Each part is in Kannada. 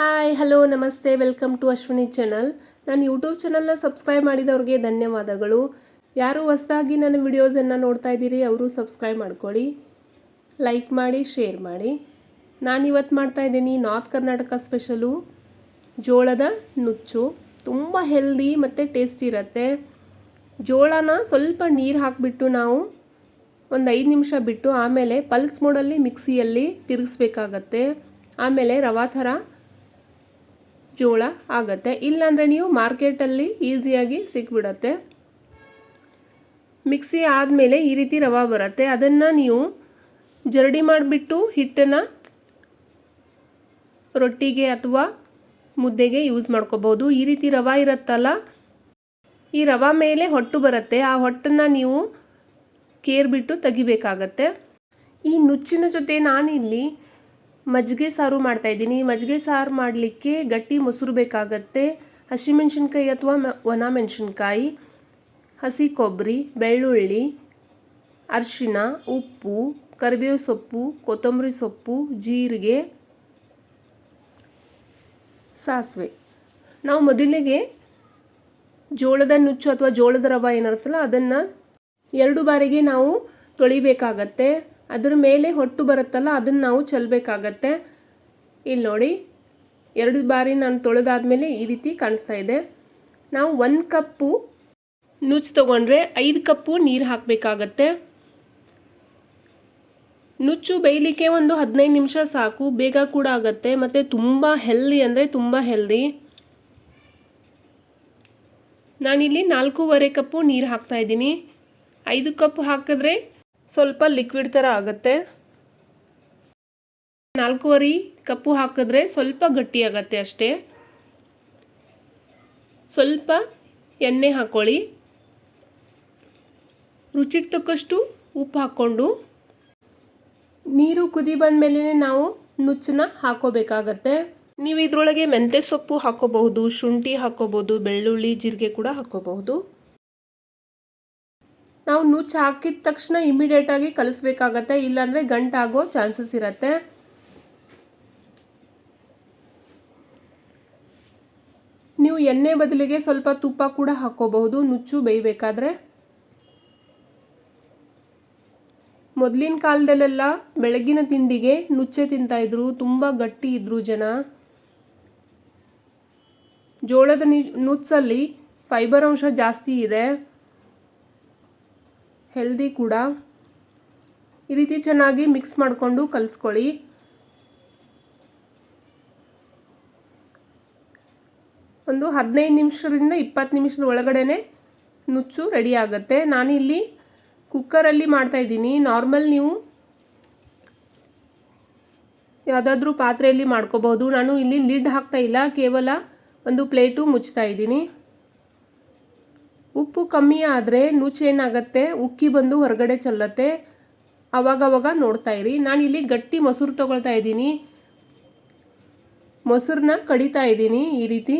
ಹಾಯ್ ಹಲೋ ನಮಸ್ತೆ ವೆಲ್ಕಮ್ ಟು ಅಶ್ವಿನಿ ಚಾನಲ್ ನಾನು ಯೂಟ್ಯೂಬ್ ಚಾನಲ್ನ ಸಬ್ಸ್ಕ್ರೈಬ್ ಮಾಡಿದವ್ರಿಗೆ ಧನ್ಯವಾದಗಳು. ಯಾರು ಹೊಸದಾಗಿ ನನ್ನ ವಿಡಿಯೋಸನ್ನು ನೋಡ್ತಾ ಇದ್ದೀರಿ, ಅವರು ಸಬ್ಸ್ಕ್ರೈಬ್ ಮಾಡ್ಕೊಳ್ಳಿ. ಲೈಕ್ ಮಾಡಿ ಶೇರ್ ಮಾಡಿ. ನಾನು ಇವತ್ತು ಮಾಡ್ತಾ ಇದ್ದೀನಿ ನಾರ್ತ್ ಕರ್ನಾಟಕ ಸ್ಪೆಷಲು ಜೋಳದ ನುಚ್ಚು. ತುಂಬ ಹೆಲ್ದಿ ಮತ್ತು ಟೇಸ್ಟಿ ಇರುತ್ತೆ. ಜೋಳನ ಸ್ವಲ್ಪ ನೀರು ಹಾಕಿಬಿಟ್ಟು ನಾವು ಒಂದು ಐದು ನಿಮಿಷ ಬಿಟ್ಟು ಆಮೇಲೆ ಪಲ್ಸ್ ಮೋಡಲ್ಲಿ ಮಿಕ್ಸಿಯಲ್ಲಿ ತಿರುಗಿಸ್ಬೇಕಾಗತ್ತೆ. ಆಮೇಲೆ ರವಾ ಥರ ಜೋಳ ಆಗುತ್ತೆ. ಇಲ್ಲಾಂದರೆ ನೀವು ಮಾರ್ಕೆಟಲ್ಲಿ ಈಸಿಯಾಗಿ ಸಿಕ್ಬಿಡತ್ತೆ. ಮಿಕ್ಸಿ ಆದಮೇಲೆ ಈ ರೀತಿ ರವಾ ಬರುತ್ತೆ. ಅದನ್ನು ನೀವು ಜರಡಿ ಮಾಡಿಬಿಟ್ಟು ಹಿಟ್ಟನ್ನು ರೊಟ್ಟಿಗೆ ಅಥವಾ ಮುದ್ದೆಗೆ ಯೂಸ್ ಮಾಡ್ಕೋಬೋದು. ಈ ರೀತಿ ರವಾ ಇರುತ್ತಲ್ಲ, ಈ ರವಾ ಮೇಲೆ ಹೊಟ್ಟು ಬರುತ್ತೆ. ಆ ಹೊಟ್ಟನ್ನು ನೀವು ಕೇರ್ಬಿಟ್ಟು ತೆಗಿಬೇಕಾಗತ್ತೆ. ಈ ನುಚ್ಚಿನ ಜೊತೆ ನಾನಿಲ್ಲಿ ಮಜ್ಜಿಗೆ ಸಾರು ಮಾಡ್ತಾಯಿದ್ದೀನಿ ಮಜ್ಜಿಗೆ ಸಾರು ಮಾಡಲಿಕ್ಕೆ ಗಟ್ಟಿ ಮೊಸರು ಬೇಕಾಗತ್ತೆ. ಹಸಿಮೆಣ್ಸಿನ್ಕಾಯಿ ಅಥವಾ ಒಣ ಮೆಣಸಿನ್ಕಾಯಿ ಹಸಿ ಕೊಬ್ಬರಿ, ಬೆಳ್ಳುಳ್ಳಿ ಅರಿಶಿನ ಉಪ್ಪು, ಕರಿಬೇವು ಸೊಪ್ಪು, ಕೊತ್ತಂಬರಿ ಸೊಪ್ಪು, ಜೀರಿಗೆ, ಸಾಸಿವೆ. ನಾವು ಮೊದಲಿಗೆ ಜೋಳದ ನುಚ್ಚು ಅಥವಾ ಜೋಳದ ರವೆ ಏನಿರುತ್ತಲ್ಲ, ಅದನ್ನು ಎರಡು ಬಾರಿಗೆ ನಾವು ತೊಳಿಬೇಕಾಗತ್ತೆ. ಅದರ ಮೇಲೆ ಹೊಟ್ಟು ಬರುತ್ತಲ್ಲ, ಅದನ್ನು ನಾವು ಚೆಲ್ಲಬೇಕಾಗತ್ತೆ ಇಲ್ಲಿ ನೋಡಿ, ಎರಡು ಬಾರಿ ನಾನು ತೊಳೆದಾದ್ಮೇಲೆ ಈ ರೀತಿ ಕಾಣಿಸ್ತಾ ಇದೆ. ನಾವು ಒಂದು ಕಪ್ಪು ನುಚ್ಚು ತೊಗೊಂಡ್ರೆ ಐದು ಕಪ್ಪು ನೀರು ಹಾಕಬೇಕಾಗತ್ತೆ. ನುಚ್ಚು ಬೇಯಲಿಕ್ಕೆ ಒಂದು ಹದಿನೈದು ನಿಮಿಷ ಸಾಕು, ಬೇಗ ಕೂಡ ಆಗುತ್ತೆ. ಮತ್ತು ತುಂಬ ಹೆಲ್ದಿ ಅಂದರೆ ತುಂಬ ಹೆಲ್ದಿ ನಾನಿಲ್ಲಿ ನಾಲ್ಕೂವರೆ ಕಪ್ಪು ನೀರು ಹಾಕ್ತಾ ಇದ್ದೀನಿ. ಐದು ಕಪ್ ಹಾಕಿದ್ರೆ ಸ್ವಲ್ಪ ಲಿಕ್ವಿಡ್ ಥರ ಆಗುತ್ತೆ. ನಾಲ್ಕೂವರೆ ಕಪ್ಪು ಹಾಕಿದ್ರೆ ಸ್ವಲ್ಪ ಗಟ್ಟಿ ಆಗತ್ತೆ ಅಷ್ಟೇ. ಸ್ವಲ್ಪ ಎಣ್ಣೆ ಹಾಕ್ಕೊಳ್ಳಿ ರುಚಿಗೆ ತಕ್ಕಷ್ಟು ಉಪ್ಪು ಹಾಕ್ಕೊಂಡು. ನೀರು ಕುದಿ ಬಂದಮೇಲೆ ನಾವು ನುಚ್ಚನ್ನ ಹಾಕೋಬೇಕಾಗತ್ತೆ. ನೀವು ಇದರೊಳಗೆ ಮೆಂತ್ಯ ಸೊಪ್ಪು ಹಾಕೋಬಹುದು, ಶುಂಠಿ ಹಾಕೋಬಹುದು, ಬೆಳ್ಳುಳ್ಳಿ, ಜೀರಿಗೆ ಕೂಡ ಹಾಕೋಬಹುದು. ನಾವು ನುಚ್ಚು ಹಾಕಿದ ತಕ್ಷಣ ಇಮಿಡಿಯೇಟಾಗಿ ಕಲಿಸ್ಬೇಕಾಗತ್ತೆ. ಇಲ್ಲಾಂದರೆ ಗಂಟಾಗೋ ಚಾನ್ಸಸ್ ಇರುತ್ತೆ. ನೀವು ಎಣ್ಣೆ ಬದಲಿಗೆ ಸ್ವಲ್ಪ ತುಪ್ಪ ಕೂಡ ಹಾಕೋಬಹುದು. ನುಚ್ಚು ಬೇಯಬೇಕಾದ್ರೆ. ಮೊದಲಿನ ಕಾಲದಲ್ಲೆಲ್ಲ ಬೆಳಗಿನ ತಿಂಡಿಗೆ ನುಚ್ಚೆ ತಿಂತಾಯಿದ್ರು ತುಂಬ ಗಟ್ಟಿ ಇದ್ರು ಜನ. ಜೋಳದ ನುಚ್ಚಲ್ಲಿ ಫೈಬರ್ ಅಂಶ ಜಾಸ್ತಿ ಇದೆ. ಹೆಲ್ದಿ ಕೂಡ. ಈ ರೀತಿ ಚೆನ್ನಾಗಿ ಮಿಕ್ಸ್ ಮಾಡಿಕೊಂಡು ಕಲಿಸ್ಕೊಳ್ಳಿ. ಒಂದು ಹದಿನೈದು ನಿಮಿಷದಿಂದ ಇಪ್ಪತ್ತು ನಿಮಿಷದ ಒಳಗಡೆ ನುಚ್ಚು ರೆಡಿ ಆಗುತ್ತೆ. ನಾನಿಲ್ಲಿ ಕುಕ್ಕರಲ್ಲಿ ಮಾಡ್ತಾಯಿದ್ದೀನಿ ನಾರ್ಮಲ್ ನೀವು ಯಾವುದಾದ್ರೂ ಪಾತ್ರೆಯಲ್ಲಿ ಮಾಡ್ಕೋಬೋದು ನಾನು ಇಲ್ಲಿ ಲಿಡ್ ಹಾಕ್ತಾ ಇಲ್ಲ. ಕೇವಲ ಒಂದು ಪ್ಲೇಟು ಮುಚ್ತಾ ಇದ್ದೀನಿ. ಉಪ್ಪು ಕಮ್ಮಿ ಆದರೆ ನುಚ್ಚೇನಾಗತ್ತೆ ಉಕ್ಕಿ ಬಂದು ಹೊರಗಡೆ ಚೆಲ್ಲತ್ತೆ. ಅವಾಗವಾಗ ನೋಡ್ತಾ ಇರಿ. ನಾನಿಲ್ಲಿ ಗಟ್ಟಿ ಮೊಸರು ತೊಗೊಳ್ತಾ ಇದ್ದೀನಿ. ಮೊಸರನ್ನ ಕಡಿತಾ ಇದ್ದೀನಿ ಈ ರೀತಿ.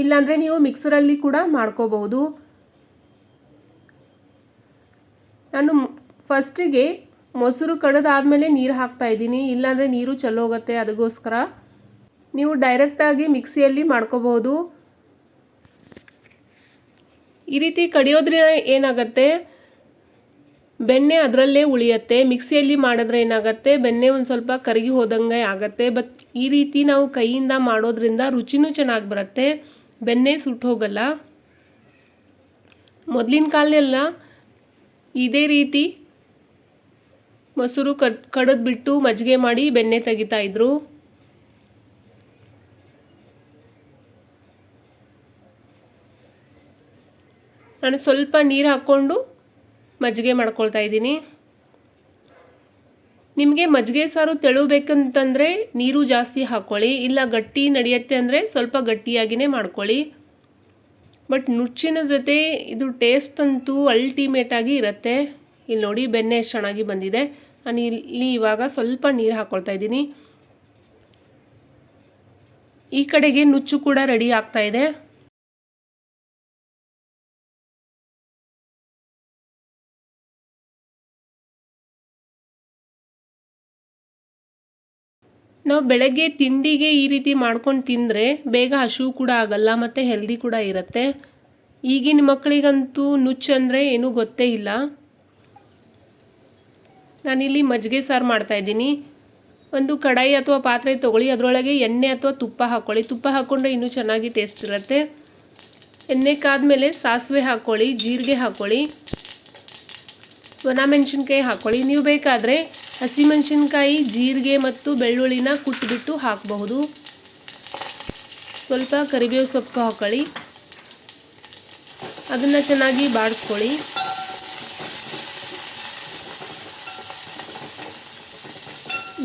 ಇಲ್ಲಾಂದರೆ ನೀವು ಮಿಕ್ಸರಲ್ಲಿ ಕೂಡ ಮಾಡ್ಕೋಬಹುದು. ನಾನು ಫಸ್ಟಿಗೆ ಮೊಸರು ಕಡಿದಾದಮೇಲೆ ನೀರು ಹಾಕ್ತಾ ಇದ್ದೀನಿ. ಇಲ್ಲಾಂದರೆ ನೀರು ಚೆಲ್ಲೋಗುತ್ತೆ ಅದಕ್ಕೋಸ್ಕರ. ನೀವು ಡೈರೆಕ್ಟಾಗಿ ಮಿಕ್ಸಿಯಲ್ಲಿ ಮಾಡ್ಕೋಬಹುದು. ಈ ರೀತಿ ಕಡಿಯೋದ್ರಿಂದ ಏನಾಗುತ್ತೆ? ಬೆಣ್ಣೆ ಅದರಲ್ಲೇ ಉಳಿಯುತ್ತೆ. ಮಿಕ್ಸಿಯಲ್ಲಿ ಮಾಡಿದ್ರೆ ಏನಾಗುತ್ತೆ? ಬೆಣ್ಣೆ ಒಂದು ಸ್ವಲ್ಪ ಕರಗಿ ಹೋದಂಗೆ ಆಗುತ್ತೆ. ಬಟ್ ಈ ರೀತಿ ನಾವು ಕೈಯಿಂದ ಮಾಡೋದ್ರಿಂದ ರುಚಿನೂ ಚೆನ್ನಾಗಿ ಬರುತ್ತೆ. ಬೆಣ್ಣೆ ಸುಟ್ಟು ಹೋಗಲ್ಲ. ಮೊದಲಿನ ಕಾಲದೆಲ್ಲ ಇದೇ ರೀತಿ ಮೊಸರು ಕಡ್ ಕಡಿದ್ಬಿಟ್ಟು ಮಜ್ಜಿಗೆ ಮಾಡಿ ಬೆಣ್ಣೆ ತೆಗಿತಾ ನಾನು ಸ್ವಲ್ಪ ನೀರು ಹಾಕ್ಕೊಂಡು ಮಜ್ಜಿಗೆ ಮಾಡ್ಕೊಳ್ತಾ ಇದ್ದೀನಿ. ನಿಮಗೆ ಮಜ್ಜಿಗೆ ಸಾರು ತೆಳು ಬೇಕಂತಂದರೆ ನೀರು ಜಾಸ್ತಿ ಹಾಕ್ಕೊಳ್ಳಿ ಇಲ್ಲ ಗಟ್ಟಿ ನಡೆಯುತ್ತೆ ಅಂದರೆ ಸ್ವಲ್ಪ ಗಟ್ಟಿಯಾಗಿಯೇ ಮಾಡ್ಕೊಳ್ಳಿ. ಬಟ್ ನುಚ್ಚಿನ ಜೊತೆ ಇದು ಟೇಸ್ಟ್ ಅಂತೂ ಅಲ್ಟಿಮೇಟಾಗಿ ಇರುತ್ತೆ. ಇಲ್ಲಿ ನೋಡಿ ಬೆಣ್ಣೆ ಚೆನ್ನಾಗಿ ಬಂದಿದೆ. ನಾನು ಇಲ್ಲಿ ಇವಾಗ ಸ್ವಲ್ಪ ನೀರು ಹಾಕ್ಕೊಳ್ತಾ ಇದ್ದೀನಿ. ಈ ಕಡೆಗೆ ನುಚ್ಚು ಕೂಡ ರೆಡಿ ಆಗ್ತಾ ಇದೆ. ನಾವು ಬೆಳಗ್ಗೆ ತಿಂಡಿಗೆ ಈ ರೀತಿ ಮಾಡ್ಕೊಂಡು ತಿಂದರೆ ಬೇಗ ಹಸಿವು ಕೂಡ ಆಗಲ್ಲ, ಮತ್ತು ಹೆಲ್ದಿ ಕೂಡ ಇರುತ್ತೆ. ಈಗಿನ ಮಕ್ಕಳಿಗಂತೂ ನುಚ್ಚು ಅಂದರೆ ಏನೂ ಗೊತ್ತೇ ಇಲ್ಲ. ನಾನಿಲ್ಲಿ ಮಜ್ಜಿಗೆ ಸಾರು ಮಾಡ್ತಾಯಿದ್ದೀನಿ ಒಂದು ಕಡಾಯಿ ಅಥವಾ ಪಾತ್ರೆ ತೊಗೊಳ್ಳಿ, ಅದರೊಳಗೆ ಎಣ್ಣೆ ಅಥವಾ ತುಪ್ಪ ಹಾಕ್ಕೊಳ್ಳಿ ತುಪ್ಪ ಹಾಕ್ಕೊಂಡ್ರೆ ಇನ್ನೂ ಚೆನ್ನಾಗಿ ಟೇಸ್ಟ್ ಇರುತ್ತೆ. ಎಣ್ಣೆ ಕಾದ್ಮೇಲೆ ಸಾಸಿವೆ ಹಾಕ್ಕೊಳ್ಳಿ ಜೀರಿಗೆ ಹಾಕ್ಕೊಳ್ಳಿ ಒಣ ಮೆಣಸಿನ್ಕಾಯಿ ಹಾಕ್ಕೊಳ್ಳಿ ನೀವು ಬೇಕಾದರೆ ಹಸಿಮೆಣಸಿನ್ಕಾಯಿ, ಜೀರಿಗೆ ಮತ್ತು ಬೆಳ್ಳುಳ್ಳಿನ ಕುಟ್ಟಿಬಿಟ್ಟು ಹಾಕಬಹುದು. ಸ್ವಲ್ಪ ಕರಿಬೇವು ಸೊಪ್ಪು ಹಾಕೊಳ್ಳಿ. ಅದನ್ನು ಚೆನ್ನಾಗಿ ಬಾಡಿಸ್ಕೊಳ್ಳಿ.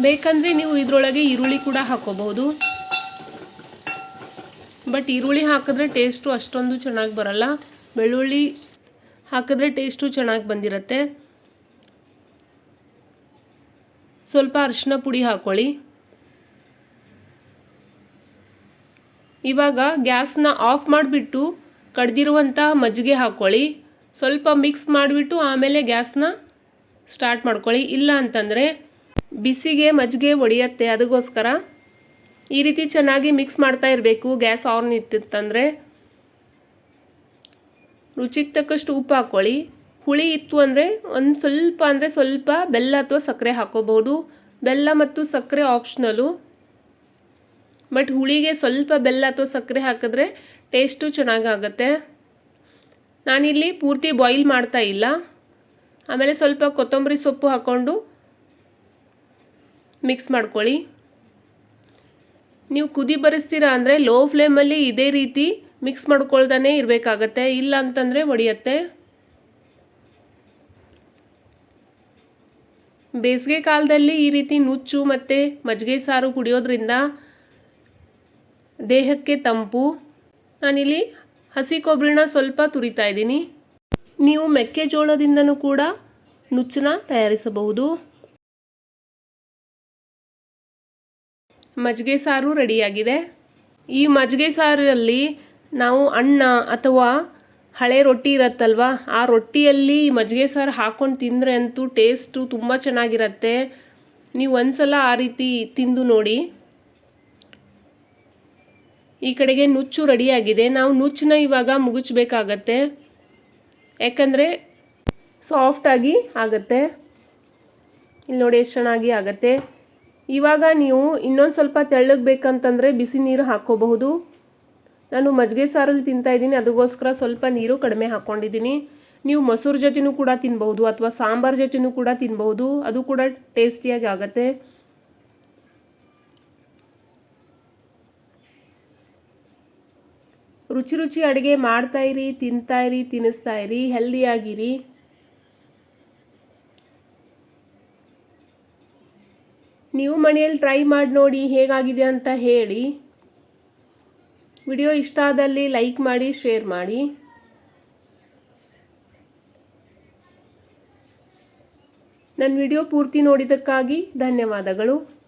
ಬೇಕಂದರೆ ನೀವು ಇದರೊಳಗೆ ಈರುಳ್ಳಿ ಕೂಡ ಹಾಕೋಬಹುದು ಬಟ್ ಈರುಳ್ಳಿ ಹಾಕಿದ್ರೆ ಟೇಸ್ಟು ಅಷ್ಟೊಂದು ಚೆನ್ನಾಗಿ ಬರಲ್ಲ. ಬೆಳ್ಳುಳ್ಳಿ ಹಾಕಿದ್ರೆ ಟೇಸ್ಟು ಚೆನ್ನಾಗಿ ಬಂದಿರುತ್ತೆ. ಸ್ವಲ್ಪ ಅರಿಶಿನ ಪುಡಿ ಹಾಕ್ಕೊಳ್ಳಿ ಇವಾಗ ಗ್ಯಾಸ್ನ ಆಫ್ ಮಾಡಿಬಿಟ್ಟು ಕಡ್ದಿರುವಂಥ ಮಜ್ಜಿಗೆ ಹಾಕ್ಕೊಳ್ಳಿ ಸ್ವಲ್ಪ ಮಿಕ್ಸ್ ಮಾಡಿಬಿಟ್ಟು ಆಮೇಲೆ ಗ್ಯಾಸ್ನ ಸ್ಟಾರ್ಟ್ ಮಾಡ್ಕೊಳ್ಳಿ. ಇಲ್ಲ ಅಂತಂದರೆ ಬಿಸಿಗೆ ಮಜ್ಜಿಗೆ ಒಡೆಯತ್ತೆ, ಅದಕ್ಕೋಸ್ಕರ ಈ ರೀತಿ ಚೆನ್ನಾಗಿ ಮಿಕ್ಸ್ ಮಾಡ್ತಾ ಇರಬೇಕು ಗ್ಯಾಸ್ ಆನ್ ಇತ್ತಿತ್ತಂದರೆ ರುಚಿಗೆ ತಕ್ಕಷ್ಟು ಉಪ್ಪು ಹಾಕ್ಕೊಳ್ಳಿ ಹುಳಿ ಇತ್ತು ಅಂದರೆ ಒಂದು ಸ್ವಲ್ಪ ಅಂದರೆ ಸ್ವಲ್ಪ ಬೆಲ್ಲ ಅಥವಾ ಸಕ್ಕರೆ ಹಾಕೋಬಹುದು. ಬೆಲ್ಲ ಮತ್ತು ಸಕ್ಕರೆ ಆಪ್ಷನಲು ಬಟ್ ಹುಳಿಗೆ ಸ್ವಲ್ಪ ಬೆಲ್ಲ ಅಥವಾ ಸಕ್ಕರೆ ಹಾಕಿದ್ರೆ ಟೇಸ್ಟು ಚೆನ್ನಾಗಾಗತ್ತೆ. ನಾನಿಲ್ಲಿ ಪೂರ್ತಿ ಬಾಯ್ಲ್ ಮಾಡ್ತಾ ಇಲ್ಲ. ಆಮೇಲೆ ಸ್ವಲ್ಪ ಕೊತ್ತಂಬರಿ ಸೊಪ್ಪು ಹಾಕ್ಕೊಂಡು ಮಿಕ್ಸ್ ಮಾಡ್ಕೊಳ್ಳಿ. ನೀವು ಕುದಿ ಬರಿಸ್ತೀರಾ ಅಂದರೆ ಲೋ ಫ್ಲೇಮಲ್ಲಿ ಇದೇ ರೀತಿ ಮಿಕ್ಸ್ ಮಾಡ್ಕೊಳ್ತಾನೆ ಇರಬೇಕಾಗತ್ತೆ. ಇಲ್ಲ ಅಂತಂದರೆ ಒಡೆಯತ್ತೆ. ಬೇಸಿಗೆ ಕಾಲದಲ್ಲಿ ಈ ರೀತಿ ನುಚ್ಚು ಮತ್ತು ಮಜ್ಜಿಗೆ ಸಾರು ಕುಡಿಯೋದ್ರಿಂದ ದೇಹಕ್ಕೆ ತಂಪು. ನಾನಿಲ್ಲಿ ಹಸಿ ಕೊಬ್ಬರಿನ ಸ್ವಲ್ಪ ತುರಿತಾ ಇದ್ದೀನಿ. ನೀವು ಮೆಕ್ಕೆಜೋಳದಿಂದನೂ ಕೂಡ ನುಚ್ಚನ್ನ ತಯಾರಿಸಬಹುದು. ಮಜ್ಜಿಗೆ ಸಾರು ರೆಡಿಯಾಗಿದೆ. ಈ ಮಜ್ಜಿಗೆ ಸಾರಲ್ಲಿ ನಾವು ಅನ್ನ ಅಥವಾ ಹಳೆ ರೊಟ್ಟಿ ಇರುತ್ತಲ್ವಾ? ಆ ರೊಟ್ಟಿಯಲ್ಲಿ ಮಜ್ಜಿಗೆ ಸಾರು ಹಾಕ್ಕೊಂಡು ತಿಂದರೆ ಅಂತೂ ಟೇಸ್ಟು ತುಂಬ ಚೆನ್ನಾಗಿರತ್ತೆ. ನೀವು ಒಂದ್ಸಲ ಆ ರೀತಿ ತಿಂದು ನೋಡಿ. ಈ ಕಡೆಗೆ ನುಚ್ಚು ರೆಡಿಯಾಗಿದೆ. ನಾವು ನುಚ್ಚನ್ನ ಇವಾಗ ಮುಗಿಸ್ಬೇಕಾಗತ್ತೆ. ಯಾಕಂದರೆ ಸಾಫ್ಟಾಗಿ ಆಗುತ್ತೆ. ಇಲ್ಲಿ ನೋಡಿ ಎಷ್ಟು ಚೆನ್ನಾಗಿ ಆಗುತ್ತೆ. ಇವಾಗ ನೀವು ಇನ್ನೊಂದು ಸ್ವಲ್ಪ ತೆಳ್ಳಗೆ ಬೇಕಂತಂದರೆ ಬಿಸಿ ನೀರು ಹಾಕ್ಕೋಬಹುದು. ನಾನು ಮಜ್ಜಿಗೆ ಸಾರಲ್ಲಿ ತಿಂತಾ ಇದ್ದೀನಿ ಅದಕ್ಕೋಸ್ಕರ ಸ್ವಲ್ಪ ನೀರು ಕಡಿಮೆ ಹಾಕ್ಕೊಂಡಿದ್ದೀನಿ ನೀವು ಮೊಸರು ಜೊತೆನೂ ಕೂಡ ತಿನ್ಬಹುದು ಅಥವಾ ಸಾಂಬಾರ್ ಜೊತೆನೂ ಕೂಡ ತಿನ್ಬಹುದು. ಅದು ಕೂಡ ಟೇಸ್ಟಿಯಾಗಿ ಆಗುತ್ತೆ. ರುಚಿ ರುಚಿ ಅಡುಗೆ ಮಾಡ್ತಾ ಇರಿ, ತಿನ್ನಿಸ್ತಾ ಇರಿ, ಹೆಲ್ದಿಯಾಗಿರಿ. ನೀವು ಮನೆಯಲ್ಲಿ ಟ್ರೈ ಮಾಡಿ ನೋಡಿ ಹೇಗಾಗಿದೆ ಅಂತ ಹೇಳಿ. ವಿಡಿಯೋ ಇಷ್ಟ ಆದಲ್ಲಿ ಲೈಕ್ ಮಾಡಿ ಶೇರ್ ಮಾಡಿ. ನನ್ನ ವಿಡಿಯೋ ಪೂರ್ತಿ ನೋಡಿದ್ದಕ್ಕಾಗಿ ಧನ್ಯವಾದಗಳು.